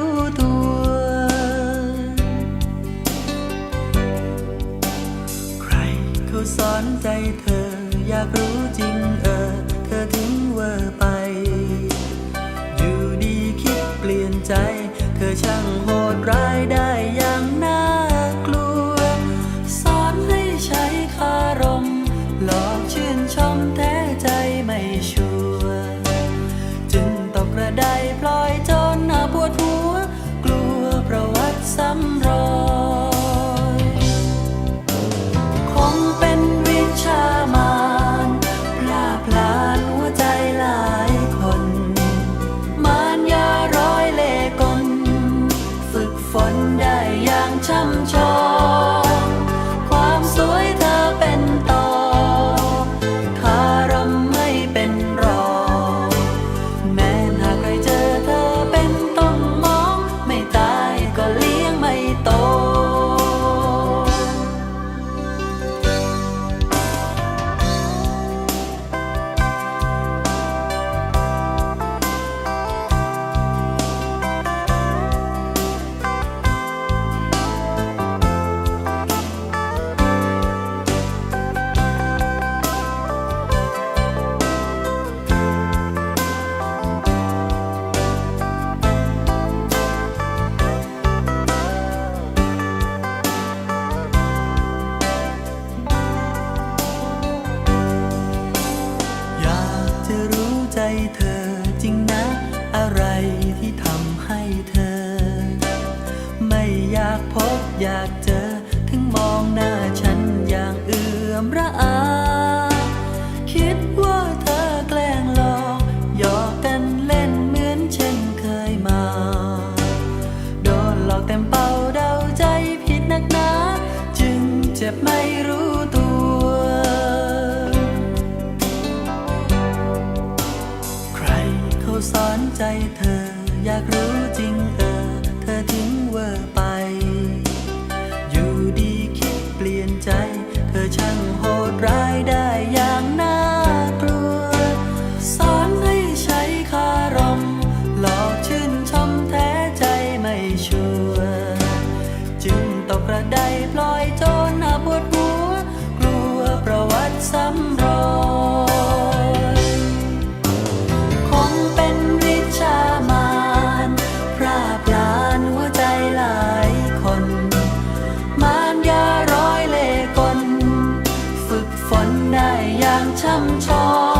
้ สอนใจเธอ อยากรู้จริงเออ เธอถึงเวอร์ไป อยู่ดีคิดเปลี่ยนใจ เธอช่างโหดร้ายได้อย่างน่ากลัว สอนให้ใช้คารม หลอกชื่นชมแท้ใจไม่ชัวจึงตกกระไดพลอยจนหน้าปวดหัว กลัวประวัติซ้ำร รู้ ตกกระไดปล่อยจนอาปวดหัว กลัวประวัติซ้ำรอยคงเป็นฤิชามานพระปรานหัวใจหลายคน มารยาร้อยเล่กลนฝึกฝนได้อย่างช่ำชอง